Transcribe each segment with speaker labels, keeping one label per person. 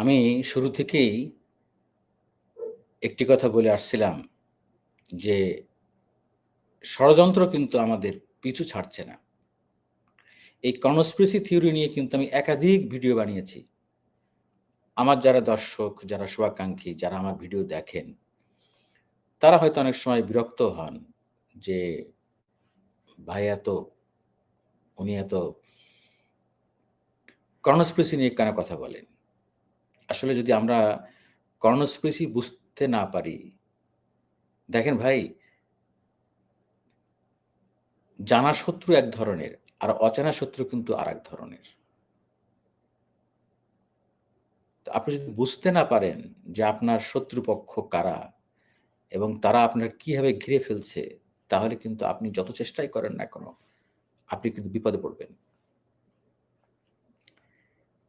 Speaker 1: আমি শুরু থেকেই একটি কথা বলে আসছিলাম যে ষড়যন্ত্র কিন্তু আমাদের পিছু ছাড়ছে না। এই কনস্পিরেসি থিওরি নিয়ে কিন্তু আমি একাধিক ভিডিও বানিয়েছি। আমার যারা দর্শক, যারা শুভাকাঙ্ক্ষী, যারা আমার ভিডিও দেখেন, তারা হয়তো অনেক সময় বিরক্ত হন যে, ভাই, এত, উনি এত কর্নস্পিরেসি নিয়ে কেন কথা বলেন? আসলে যদি আমরা কর্নস্পিরেসি বুঝতে না পারি, দেখেন ভাই, জানা শত্রু এক ধরনের, আর অচেনা শত্রু কিন্তু আর এক ধরনের আপনি যদি বুঝতে না পারেন যে আপনার শত্রুপক্ষ কারা এবং তারা আপনার কীভাবে ঘিরে ফেলছে, তাহলে কিন্তু আপনি যত চেষ্টাই করেন না কোনো, আপনি কিন্তু বিপদে পড়বেন।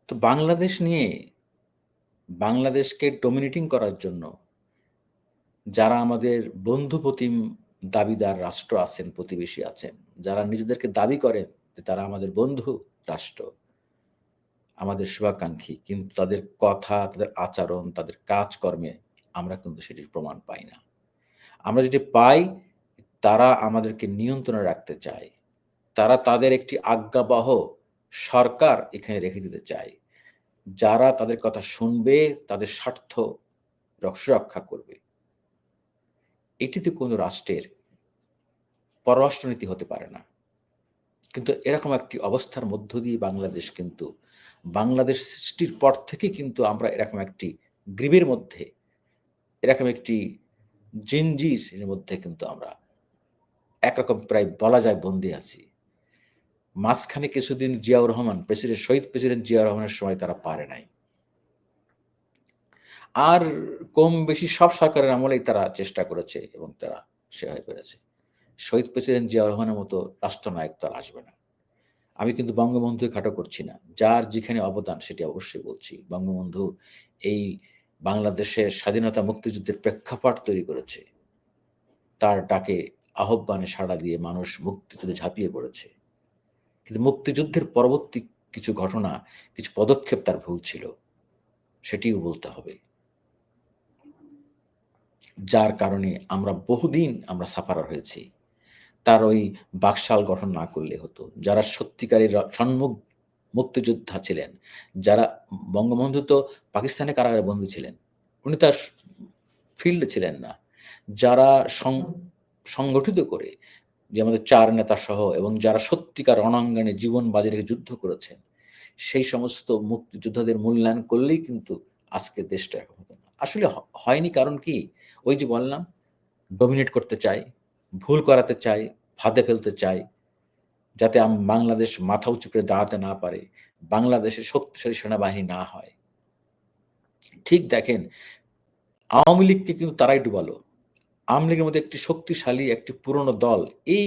Speaker 1: তো বাংলাদেশ নিয়ে বাংলাদেশকে ডমিনেটিং করার জন্য যারা আমাদের বন্ধুপ্রতিম দাবিদার রাষ্ট্র আছেন, প্রতিবেশী আছেন, যারা নিজেদেরকে দাবি করেন যে তারা আমাদের বন্ধু রাষ্ট্র, আমাদের শুভাকাঙ্ক্ষী, কিন্তু তাদের কথা, তাদের আচরণ, তাদের কাজকর্মে আমরা কিন্তু সেটির প্রমাণ পাই না। আমরা যেটি পাই, তারা আমাদেরকে নিয়ন্ত্রণে রাখতে চায়, তারা তাদের একটি আজ্ঞাবহ সরকার এখানে রেখে দিতে চায়। যারা তাদের কথা শুনবে, তাদের স্বার্থ রক্ষা করবে। এটিতে কোনো রাষ্ট্রের পররাষ্ট্রনীতি হতে পারে না। কিন্তু এরকম একটি অবস্থার মধ্য দিয়ে বাংলাদেশ কিন্তু, বাংলাদেশ সৃষ্টির পর থেকে কিন্তু আমরা এরকম একটি গ্রীবের মধ্যে, এরকম একটি জিনজির মধ্যে কিন্তু আমরা একরকম প্রায় বলা যায় বন্দি আছি। মাঝখানে কিছুদিন জিয়াউর রহমান, প্রেসিডেন্ট, শহীদ প্রেসিডেন্ট জিয়াউর রহমানের সময় তারা পারে নাই। আর কম বেশি সব সরকারের আমলেই তারা চেষ্টা করেছে এবং তারা সে হয়ে পেরেছে শহীদ প্রেসিডেন্ট জিয়াউর রহমানের মতো রাষ্ট্রনায়ক তো আর আসবে না। আমি কিন্তু বঙ্গবন্ধু খাটো করছি না। যার যেখানে অবদান সেটি অবশ্যই বলছি। বঙ্গবন্ধু এই বাংলাদেশের স্বাধীনতা মুক্তিযুদ্ধের প্রেক্ষাপট তৈরি করেছে। তার ডাকে আহ্বানে সাড়া দিয়ে মানুষ মুক্তিযুদ্ধে ঝাঁপিয়ে পড়েছে। কিন্তু মুক্তিযুদ্ধের পরবর্তী কিছু ঘটনা, কিছু পদক্ষেপ তার ভুল ছিল। সেটিও বলতে হবে। যার কারণে আমরা বহুদিন আমরা সাফার হয়েছি। তার ওই বাকশাল গঠন না করলে হতো। যারা সত্যিকারের সম্মুখ মুক্তিযোদ্ধা ছিলেন, যারা বঙ্গবন্ধু তো পাকিস্তানে কারাগারে বন্দী ছিলেন, উনি তার ফিল্ডে ছিলেন না। যারা সংগঠিত করে যে আমাদের চার নেতা সহ এবং যারা সত্যিকার রণাঙ্গনে জীবন বাজি রেখে যুদ্ধ করেছেন, সেই সমস্ত মুক্তিযোদ্ধাদের মূল্যায়ন করলেই কিন্তু আজকে দেশটা এখন হতো না। আসলে হয়নি কারণ কি? ওই যে বললাম ডমিনেট করতে চাই, ভুল করাতে চাই, ফাঁদে ফেলতে চাই, যাতে আমি, বাংলাদেশ মাথা উঁচু করে দাঁড়াতে না পারে, বাংলাদেশের শক্তিশালী সেনাবাহিনী না হয়। ঠিক দেখেন, আওয়ামী লীগকে কিন্তু তারাই ডুবালো। আওয়ামী লীগের মধ্যে একটি শক্তিশালী, একটি পুরনো দল, এই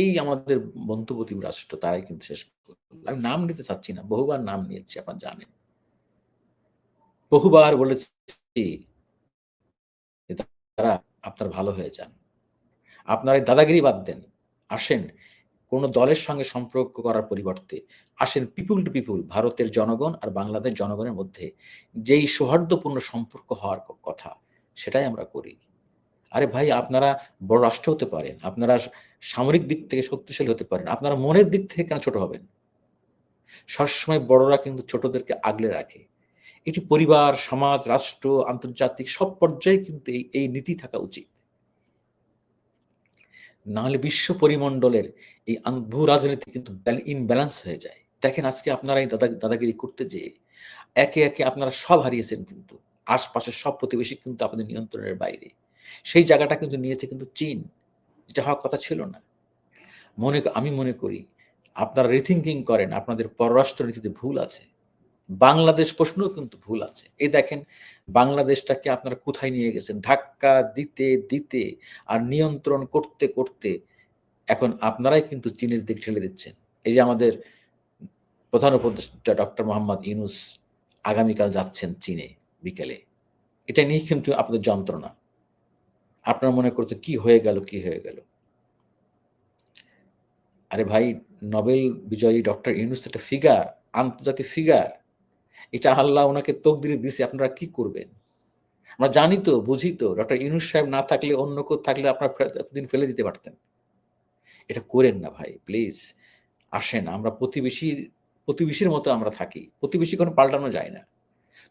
Speaker 1: এই আমাদের বন্ধুপ্রতিম রাষ্ট্র তারাই কিন্তু শেষ আমি নাম নিতে চাচ্ছি না, বহুবার নাম নিয়েছি, আপনার জানেন। বহুবার বলেছি তারা আপনার ভালো হয়ে যান। আপনার এই দাদাগিরি বাদ দেন, আসেন, কোনো দলের সঙ্গে সম্পর্ক করার পরিবর্তে আসেন পিপুল টু পিপুল, ভারতের জনগণ আর বাংলাদেশ জনগণের মধ্যে যেই সৌহার্দ্যপূর্ণ সম্পর্ক হওয়ার কথা, সেটাই আমরা করি। আরে ভাই, আপনারা বড় রাষ্ট্র হতে পারেন, আপনারা সামরিক দিক থেকে শক্তিশালী হতে পারেন, আপনারা মনের দিক থেকে কেন ছোট হবেন? সবসময় বড়রা কিন্তু ছোটদেরকে আগলে রাখে। এটি পরিবার, সমাজ, রাষ্ট্র, আন্তর্জাতিক সব পর্যায়ে কিন্তু এই নীতি থাকা উচিত। নাহলে বিশ্ব পরিমণ্ডলের এই ভূ রাজনীতি কিন্তু ইনব্যালেন্স হয়ে যায়। দেখেন আজকে আপনারা এই দাদা, দাদাগিরি করতে যেয়ে একে একে আপনারা সব হারিয়েছেন কিন্তু, আশপাশের সব প্রতিবেশী কিন্তু আপনাদের নিয়ন্ত্রণের বাইরে। সেই জায়গাটা কিন্তু নিয়েছে কিন্তু চীন, যেটা হওয়ার কথা ছিল না। মনে আমি মনে করি আপনারা রিথিঙ্কিং করেন, আপনাদের পররাষ্ট্রনীতিতে ভুল আছে। বাংলাদেশ প্রশ্নও কিন্তু ভুল আছে। এই দেখেন, বাংলাদেশটাকে আপনারা কোথায় নিয়ে গেছেন? ধাক্কা দিতে দিতে আর নিয়ন্ত্রণ করতে করতে এখন আপনারাই কিন্তু চীনের দিক ঠেলে দিচ্ছেন। এই যে আমাদের প্রধান উপদেষ্টা ডক্টর মোহাম্মদ ইউনুস আগামীকাল যাচ্ছেন চীনে বিকেলে। এটা নিয়ে কিন্তু আপনাদের যন্ত্রণা। আপনার মনে করতে কি হয়ে গেল, কি হয়ে গেল? আরে ভাই, নোবেল বিজয়ী ডক্টর ইউনুস একটা ফিগার আন্তর্জাতিক ফিগার এটা আল্লাহ ওনাকে তকদিরে দিছে, আপনারা কি করবেন? আমরা জানি তো, বুঝি তো, ডক্টর ইউনুস সাহেব না থাকলে, অন্য কেউ থাকলে আপনারা এতদিন ফেলে দিতে পারতেন। এটা করেন না ভাই প্লিজ আসেন, আমরা প্রতিবেশী, প্রতিবেশীর মতো আমরা থাকি। প্রতিবেশী কোনো পাল্টানো যায় না।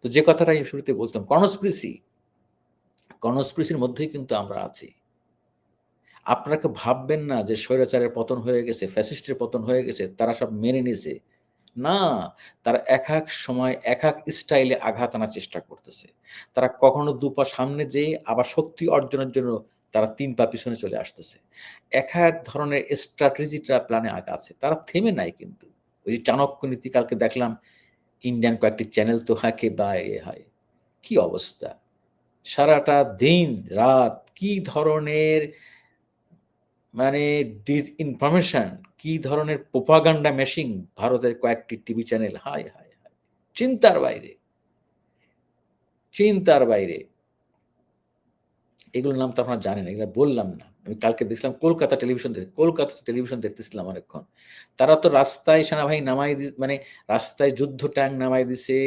Speaker 1: তো যে কথাটা আমি শুরুতে বলতাম কনস্প্রিসি কনস্প্রিসির মধ্যেই কিন্তু আমরা আছি। আপনারা ভাববেন না যে স্বৈরাচারের পতন হয়ে গেছে, ফ্যাসিস্টের পতন হয়ে গেছে, তারা সব মেনে নিয়েছে। না, তারা এক এক সময় এক এক স্টাইলে আঘাত আনার চেষ্টা করতেছে। তারা কখনো দুপা সামনে যেয়ে আবার শক্তি অর্জনের জন্য তারা তিন পা পিছনে চলে আসতেছে। এক এক ধরনের স্ট্র্যাটেজিটা প্ল্যানে আছে। তারা থেমে নাই কিন্তু। ওই চাণক্য নীতি কালকে দেখলাম, ইন্ডিয়ান কয়েকটি চ্যানেল তো হাঁকে বা এ হয়। কি অবস্থা? সারাটা দিন, রাত কি ধরনের মানে ডিস ইনফরমেশন কি ধরনের পোপাগান্ডা মেশিং ভারতের কয়েকটি টিভি চ্যানেল হাই হায় হায়, চিন্তার বাইরে চিন্তার বাইরে। এগুলোর নাম তো আপনারা জানেন এগুলো বললাম না। আমি কালকে দেখছিলাম কলকাতা টেলিভিশন কলকাতা টেলিভিশন দেখতেছিলাম অনেকক্ষণ। তারা তো রাস্তায় সেনাবাহিনী নামাই মানে রাস্তায় যুদ্ধ ট্যাঙ্ক নামাই দিছে।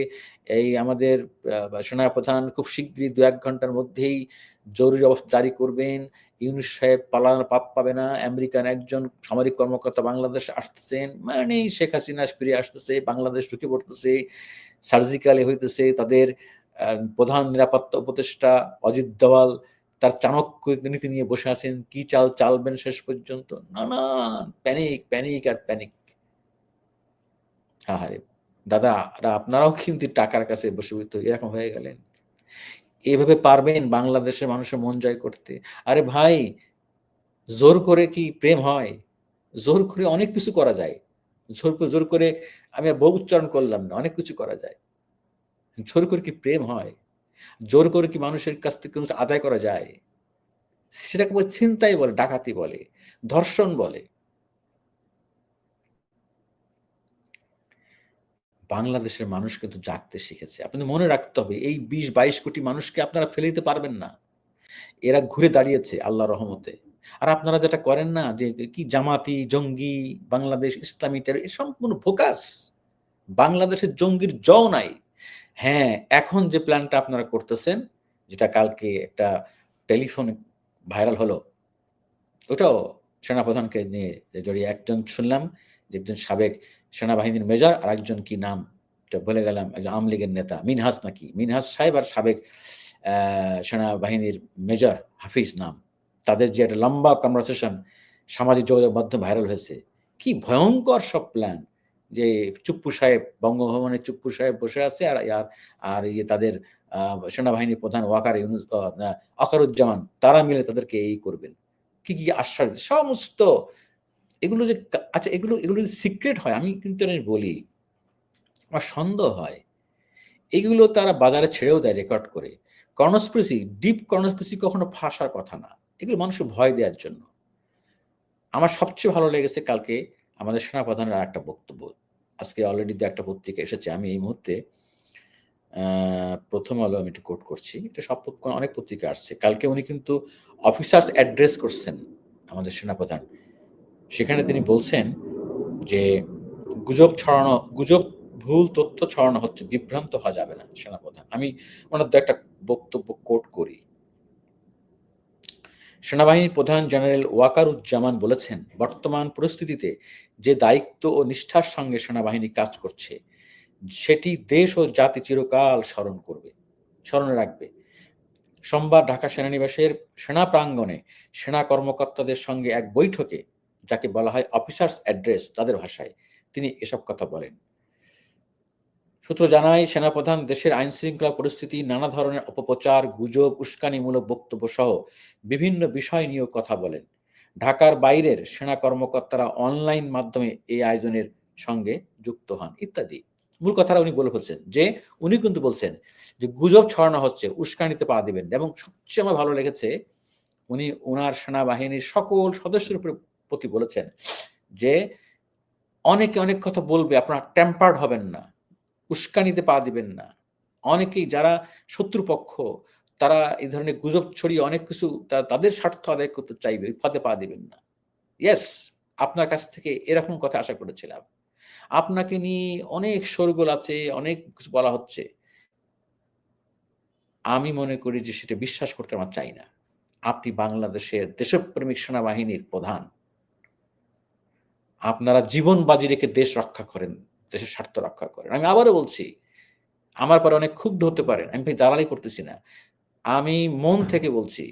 Speaker 1: এই আমাদের সেনাপ্রধান খুব শীঘ্রই দু এক ঘণ্টার মধ্যেই জরুরি অবস্থা জারি করবেন। ইউনুস সাহেব পালানোর পাপ পাবে না। আমেরিকান একজন সামরিক কর্মকর্তা বাংলাদেশে আসতেছেন। মানে শেখ হাসিনা ফিরে আসতেছে, বাংলাদেশ ঢুকে পড়তেছে, সার্জিক্যালি হইতেছে। তাদের প্রধান নিরাপত্তা উপদেষ্টা অজিত দওয়াল তার চাণক্য নীতি নিয়ে বসে আছেন। কি চাল চালবেন শেষ পর্যন্ত? নানান প্যানিক প্যানিক আর প্যানিক আহারে, দাদা আপনারাও কিন্তু টাকার কাছে বসে এরকম হয়ে গেলেন। এভাবে পারবেন বাংলাদেশের মানুষের মন জয় করতে। আরে ভাই, জোর করে কি প্রেম হয়? জোর করে অনেক কিছু করা যায়। জোর করে জোর করে আমি বহু উচ্চারণ করলাম না, অনেক কিছু করা যায়। জোর করে কি প্রেম হয়? জোর করে কি মানুষের কাছ থেকে কোনো আদায় করা যায়? সেটাকে বলে চিন্তাই বলে, ডাকাতি বলে, ধর্ষণ বলে। বাংলাদেশের মানুষ কিন্তু জাগতে শিখেছে। আপনাদের মনে রাখতে হবে, এই বিশ বাইশ কোটি মানুষকে আপনারা ফেলে দিতে পারবেন না। এরা ঘুরে দাঁড়িয়েছে আল্লাহ রহমতে। আর আপনারা যেটা করেন না, যে কি জামাতি, জঙ্গি, বাংলাদেশ, ইসলামী এ সম্পূর্ণ ফোকাস। বাংলাদেশের জঙ্গির জ নাই। হ্যাঁ এখন যে প্ল্যানটা আপনারা করতেছেন, যেটা কালকে একটা টেলিফোন ভাইরাল হলো, ওটাও সেনাপ্রধানকে নিয়ে জড়িয়ে একজন শুনলাম, যে একজন সাবেক সেনাবাহিনীর মেজর আর একজন কি নাম বলে গেলাম একজন আওয়ামী লীগের নেতা, মিনহাস নাকি, মিনহাস সাহেব আর সাবেক সেনাবাহিনীর মেজর হাফিজ নাম, তাদের যে একটা লম্বা কনভারসেশন সামাজিক যোগাযোগ মাধ্যমে ভাইরাল হয়েছে, কি ভয়ঙ্কর সব প্ল্যান যে চুপ্পু সাহেব বঙ্গভবনে চুপ্পু সাহেব বসে আছে আর আর এই যে তাদের সেনাবাহিনীর প্রধান ওয়াকার ইউনুস অকারুজ্জামান তারা মিলে তাদেরকে এই করবেন। কি কি আশ্বাস সমস্ত এগুলো যে আচ্ছা এগুলো এগুলো যদি সিক্রেট হয়, আমি কিন্তু বলি, আমার সন্দেহ হয়, এগুলো তারা বাজারে ছেড়েও দেয় রেকর্ড করে। কর্ণস্পৃসি ডিপ কর্ণস্পৃসি কখনো ফাঁসার কথা না। এগুলো মানুষকে ভয় দেওয়ার জন্য। আমার সবচেয়ে ভালো লেগেছে কালকে আমাদের সেনাপ্রধানের একটা বক্তব্য, আজকে অলরেডি একটা পত্রিকা এসেছে, আমি এই মুহূর্তে প্রথম আলো আমি একটু কোট করছি, এটা সব অনেক পত্রিকা আসছে, কালকে উনি কিন্তু অফিসার্স অ্যাড্রেস করছেন আমাদের সেনাপ্রধান, সেখানে তিনি বলছেন যে গুজব ছড়ানো, গুজব ভুল তথ্য ছড়ানো হচ্ছে, বিভ্রান্ত হওয়া যাবে না সেনাপ্রধান, আমি ওনার একটা বক্তব্য কোট করি সেনাবাহিনীর প্রধান জেনারেল ওয়াকারুজ্জামান বলেছেন, বর্তমান পরিস্থিতিতে যে দায়িত্ব ও নিষ্ঠার সঙ্গে সেনাবাহিনী কাজ করছে, সেটি দেশ ও জাতি চিরকাল স্মরণ করবে, স্মরণে রাখবে। সোমবার ঢাকা সেনানিবাসের সেনা প্রাঙ্গণে সেনা কর্মকর্তাদের সঙ্গে এক বৈঠকে, যাকে বলা হয় অফিসার্স অ্যাড্রেস তাদের ভাষায়, তিনি এসব কথা বলেন। সূত্র জানায়, সেনাপ্রধান দেশের আইন শৃঙ্খলা পরিস্থিতি, নানা ধরনের অপপ্রচার, গুজব, উস্কানিমূলক বক্তব্য সহ বিভিন্ন বিষয় নিয়েও কথা বলেন। ঢাকার বাইরের সেনা কর্মকর্তারা অনলাইন মাধ্যমে এই আয়োজনের সঙ্গে যুক্ত হন, ইত্যাদি। মূল কথাটা উনি বলে ফেলছেন যে, উনি কিন্তু বলছেন যে, গুজব ছড়ানো হচ্ছে, উস্কানিতে পা দিবেন এবং সবচেয়ে আমার ভালো লেগেছে, উনি ওনার সেনাবাহিনীর সকল সদস্যের প্রতি বলেছেন যে, অনেকে অনেক কথা বলবে, আপনারা টেম্পার্ড হবেন না। উস্কানিতে পা দিবেন না অনেকেই যারা শত্রুপক্ষ তারা এই ধরনের গুজব ছড়িয়ে অনেক কিছু তাদের স্বার্থ আদায় করতে চাইবে ফাঁদে পা দিবেন না ইয়েস আপনার কাছ থেকে এরকম কথা আশা করেছিলাম আপনাকে নিয়ে অনেক শোরগোল আছে, অনেক কিছু বলা হচ্ছে। আমি মনে করি যে সেটা বিশ্বাস করতে আমার চাই না। আপনি বাংলাদেশের দেশপ্রেমিক সেনাবাহিনীর প্রধান। আপনারা জীবন বাজি রেখে দেশ রক্ষা করেন, দেশের স্বার্থ রক্ষা করেন। আমি আবারও বলছি, আমার পরে অনেক ক্ষুব্ধ হতে পারেন। আমি ভাই দালালি করতেছি না। আমি মন থেকে বলছি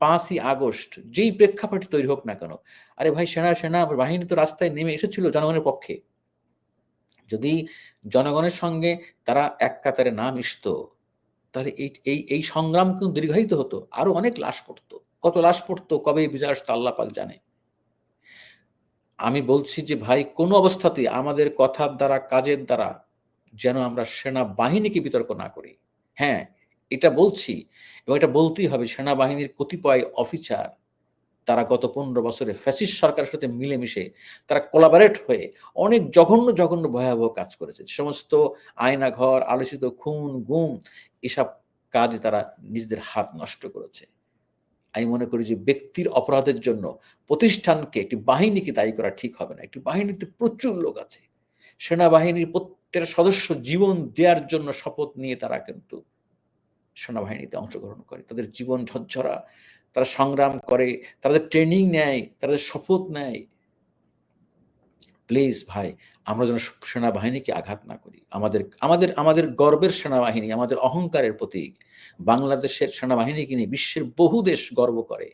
Speaker 1: পাঁচই আগস্ট যেই প্রেক্ষাপটে তৈরি হোক না কেন, আরে ভাই সেনা সেনা বাহিনী তো রাস্তায় নেমে এসেছিল জনগণের পক্ষে। যদি জনগণের সঙ্গে তারা এক কাতারে না মিশত, তাহলে এই এই এই সংগ্রাম কিন্তু দীর্ঘায়িত হতো। আরও অনেক লাশ পড়তো। কত লাশ পড়তো, কবে বিজয় আসতো আল্লাহ জানে। আমি বলছি যে ভাই কোন অবস্থাতেই আমাদের কথার দ্বারা কাজের দ্বারা যেন আমরা সেনাবাহিনীকে বিতর্ক না করি। হ্যাঁ, এটা বলছি এবং এটা বলতেই হবে সেনাবাহিনীর কতিপয় অফিসার তারা গত ১৫ বছরে ফ্যাসিস্ট সরকারের সাথে মিলেমিশে তারা কোলাবারেট হয়ে অনেক জঘন্য, জঘন্য ভয়াবহ কাজ করেছে। সমস্ত আয়নাঘর, আলোচিত খুন, গুম এসব কাজে তারা নিজেদের হাত নষ্ট করেছে। আমি মনে করি যে ব্যক্তির অপরাধের জন্য প্রতিষ্ঠানকে একটি বাহিনীকে দায়ী করা ঠিক হবে না। একটি বাহিনীতে প্রচুর লোক আছে। সেনাবাহিনীর প্রত্যেকটা সদস্য জীবন দেওয়ার জন্য শপথ নিয়ে তারা কিন্তু সেনাবাহিনীতে অংশগ্রহণ করে। তাদের জীবন ঝরঝরা, তারা সংগ্রাম করে, তাদের ট্রেনিং নেয়, তাদের শপথ নেয়। প্লিজ ভাই আমরা যেন সেনাবাহিনীকে আঘাত না করি। আমাদের আমাদের আমাদের গর্বের সেনাবাহিনী, আমাদের অহংকারের প্রতীক। বাংলাদেশের সেনাবাহিনীকে নিয়ে বিশ্বের বহু দেশ গর্ব করে।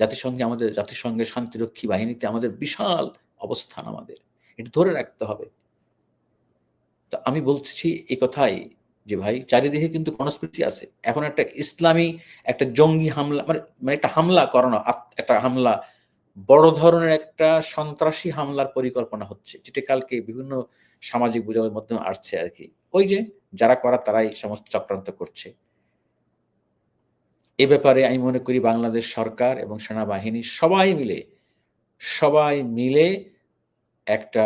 Speaker 1: জাতিসংঘে আমাদের জাতিসংঘের শান্তিরক্ষী বাহিনীতে আমাদের বিশাল অবস্থান আমাদের। এটা ধরে রাখতে হবে। তো আমি বলতেছি এই কথাই যে ভাই চারিদিকে কিন্তু কনস্পিরেসি আছে। এখন একটা ইসলামী একটা জঙ্গি হামলা মানে মানে একটা হামলা করানো একটা হামলা বড় ধরনের একটা সন্ত্রাসী হামলার পরিকল্পনা হচ্ছে। যেটা কালকে বিভিন্ন সামাজিক যোগাযোগের মাধ্যমে আসছে আরকি। ওই যে যারা করা তারাই সমস্ত চক্রান্ত করছে। এ ব্যাপারে আমি মনে করি বাংলাদেশ সরকার এবং সেনাবাহিনী সবাই মিলে সবাই মিলে একটা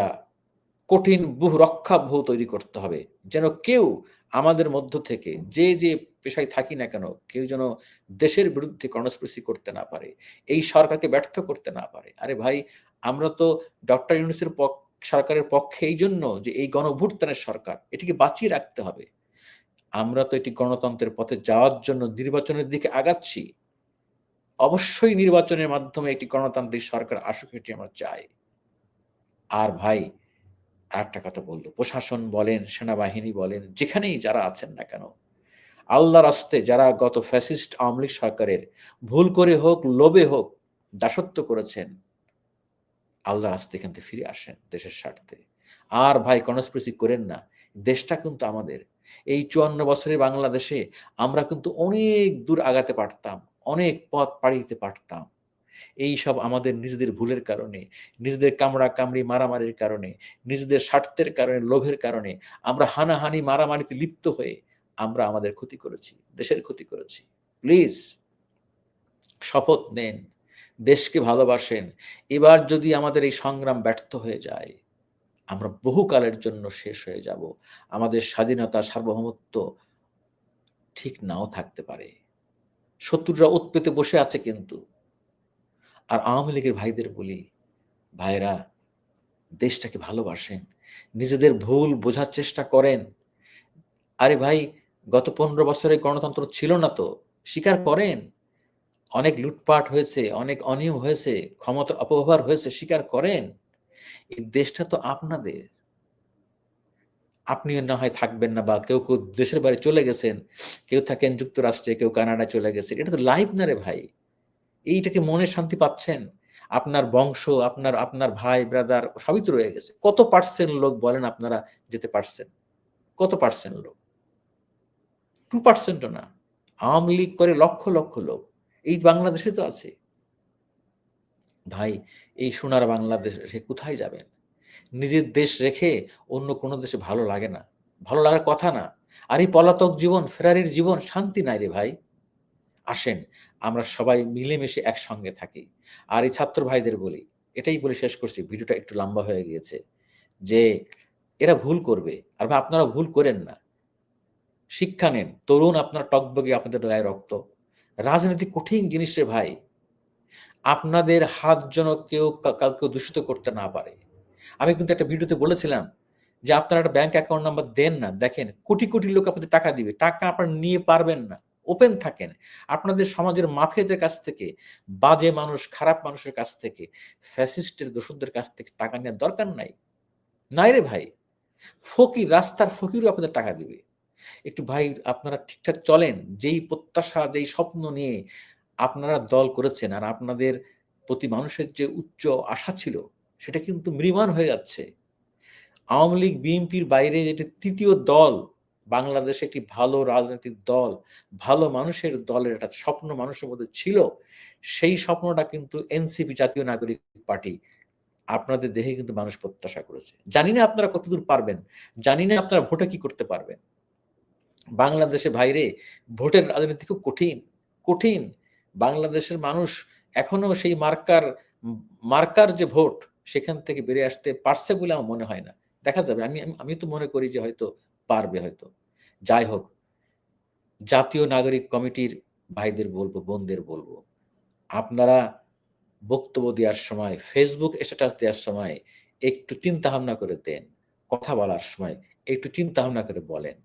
Speaker 1: কঠিন বহু রক্ষা বহু তৈরি করতে হবে। যেন কেউ আমাদের মধ্য থেকে যে, যে পেশায় থাকি না কেন কেউ যেন দেশের বিরুদ্ধে কনস্পিরেসি করতে না পারে। এই সরকারকে ব্যর্থ করতে না পারে। আরে ভাই আমরা তো ডক্টর ইউনূসের সরকারের পক্ষে এই জন্য যে এই গণভুত্থানের সরকার এটিকে বাঁচিয়ে রাখতে হবে। আমরা তো এটি গণতন্ত্রের পথে যাওয়ার জন্য নির্বাচনের দিকে আগাচ্ছি। অবশ্যই নির্বাচনের মাধ্যমে একটি গণতান্ত্রিক সরকার আসুক এটি আমরা চাই। আর ভাই আরেকটা কথা বলল প্রশাসন বলেন, সেনাবাহিনী বলেন, যেখানেই যারা আছেন না কেন, আল্লাহর আস্তে যারা গত ফ্যাসিস্ট আওয়ামী লীগ সরকারের ভুল করে হোক, লোভে হোক, দাসত্ব করেছেন, আল্লাহর আস্তে এখান থেকে ফিরে আসেন দেশের স্বার্থে। আর ভাই কনস্পিরেসি করেন না। দেশটা কিন্তু আমাদের। এই ৫৪ বছরের বাংলাদেশে আমরা কিন্তু অনেক দূর আগাতে পারতাম। অনেক পথ পাড়ি দিতে পারতাম। এই সব আমাদের নিজেদের ভুলের কারণে, নিজেদের কামড়া-কামড়ি মারামারির কারণে, নিজেদের স্বার্থের কারণে, লোভের কারণে আমরা হানাহানি মারামারিতে লিপ্ত হয়ে আমরা আমাদের ক্ষতি করেছি, দেশের ক্ষতি করেছি। প্লিজ শপথ নেন, দেশকে ভালোবাসেন। এবার যদি আমাদের এই সংগ্রাম ব্যর্থ হয়ে যায়, আমরা বহুকালের জন্য শেষ হয়ে যাব। আমাদের স্বাধীনতা, সার্বভৌমত্ব ঠিক নাও থাকতে পারে। শত্রুরা ওত পেতে বসে আছে কিন্তু। আর আওয়ামী লীগের ভাইদের বলি, ভাইরা দেশটাকে ভালোবাসেন। নিজেদের ভুল বোঝার চেষ্টা করেন। আরে ভাই গত ১৫ বছরে গণতন্ত্র ছিল না তো। স্বীকার করেন। অনেক লুটপাট হয়েছে, অনেক অনিয়ম হয়েছে, ক্ষমতার অপব্যবহার হয়েছে, স্বীকার করেন। এই দেশটা তো আপনাদের। আপনিও না হয় থাকবেন না বা কেউ, কেউ দেশের বাইরে চলে গেছেন। কেউ থাকেন যুক্তরাষ্ট্রে, কেউ কানাডায় চলে গেছে। এটা তো লাইফ না রে ভাই। এইটাকে মনে শান্তি পাচ্ছেন? আপনার বংশ, আপনার আপনার ভাই, ব্রাদার সবই তো রয়ে গেছে। কত পার্সেন্ট লোক বলেন আপনারা যেতে পারছেন? কত পার্সেন্ট লোক? 2% ও না। আওয়ামী লীগ করে লক্ষ, লক্ষ লোক। এই বাংলাদেশে তো আছে। ভাই এই সোনার বাংলাদেশে কোথায় যাবেন? নিজের দেশ রেখে অন্য কোন দেশে ভালো লাগে না। ভালো লাগার কথা না। আর এই পলাতক জীবন, ফেরারির জীবন শান্তি নাই রে ভাই। আসেন আমরা সবাই মিলেমিশে একসঙ্গে থাকি। আর এই ছাত্র ভাইদের বলি, এটাই বলে শেষ করছি। ভিডিওটা একটু লম্বা হয়ে গিয়েছে। যে এরা ভুল করবে। আর আপনারা ভুল করেন না। শিক্ষা নেন। তরুণ আপনার টগবগে আপনাদের গায়ে রক্ত। রাজনীতি কঠিন জিনিস রে ভাই। আপনাদের হাত যেন কেউ কাউকে দূষিত করতে না পারে। আমি কিন্তু একটা ভিডিওতে বলেছিলাম যে আপনারা একটা ব্যাংক অ্যাকাউন্ট নাম্বার দেন না দেখেন কোটি কোটি লোক আপনাদের টাকা দিবে টাকা আপনারা নিয়ে পারবেন না ওপেন থাকেন। আপনাদের সমাজের মাফিয়াদের কাছ থেকে, বাজে মানুষ, খারাপ মানুষের কাছ থেকে ফ্যাসিস্টের দোষদের কাছ থেকে টাকা নেওয়ার দরকার নাই। নাই রে ভাই। ফকির, রাস্তার ফকিরও আপনাদের টাকা দিবে। একটু ভাই, আপনারা ঠিকঠাক চলেন। যেই প্রত্যাশা, যেই স্বপ্ন নিয়ে আপনারা দল করেছেন আর আপনাদের প্রতি মানুষের যে উচ্চ আশা ছিল, সেটা কিন্তু মৃমান হয়ে যাচ্ছে। আওয়ামী লীগ, বিএনপির বাইরে যেটা তৃতীয় দল বাংলাদেশে একটি ভালো রাজনৈতিক দল, ভালো মানুষের দলের একটা স্বপ্ন মানুষের মধ্যে ছিল, সেই স্বপ্নটা কিন্তু এনসিপি জাতীয় নাগরিক পার্টি আপনাদের দেহে কিন্তু মানুষ প্রত্যাশা করেছে। জানি না আপনারা কতদূর পারবেন, জানি না আপনারা ভোটে কি করতে পারবেন। বাংলাদেশে বাইরে ভোটের রাজনীতি খুব কঠিন কঠিন। বাংলাদেশের মানুষ এখনও সেই মার্কার মার্কার যে ভোট, সেখান থেকে বেরিয়ে আসতে পারছে বলে আমার মনে হয় না। দেখা যাবে আমি আমি তো মনে করি যে হয়তো পারবে হয়তো। যাই হোক, জাতীয় নাগরিক কমিটির ভাইদের বলব, বোনদের বলব, আপনারা বক্তব্য দেওয়ার সময় ফেসবুক স্ট্যাটাস দেওয়ার সময় একটু চিন্তা ভাবনা করে দেন, কথা বলার সময় একটু চিন্তা ভাবনা করে বলেন।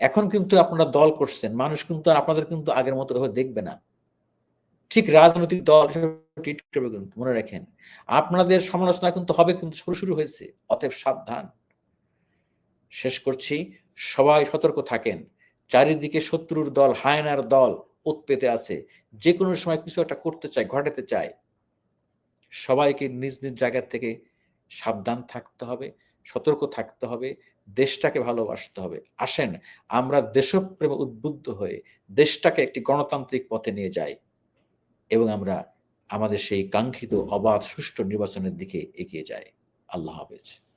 Speaker 1: এখন কিন্তু আপনারা দল করছেন, মানুষ কিন্তু আপনাদের কিন্তু আগের মতো দেখবে না। ঠিক রাজনৈতিক দল ট্রিট করবে কিন্তু, মনে রাখেন। আপনাদের সমালোচনা কিন্তু হবে কিন্তু শুরু শুরু হয়েছে, অতএব সাবধান। শেষ করছি। সবাই সতর্ক থাকেন। চারিদিকে শত্রুর দল, হায়নার দল উৎপেতে আছে। যে কোনো সময় কিছু একটা করতে চায়, ঘটাতে চায়। সবাইকে নিজ নিজ জায়গা থেকে সাবধান থাকতে হবে, সতর্ক থাকতে হবে, দেশটাকে ভালোবাসতে হবে। আসেন, আমরা দেশপ্রেমে উদ্বুদ্ধ হয়ে দেশটাকে একটি গণতান্ত্রিক পথে নিয়ে যাই এবং আমরা আমাদের সেই কাঙ্ক্ষিত অবাধ সুষ্ঠু নির্বাচনের দিকে এগিয়ে যাই। আল্লাহ হাফেজ।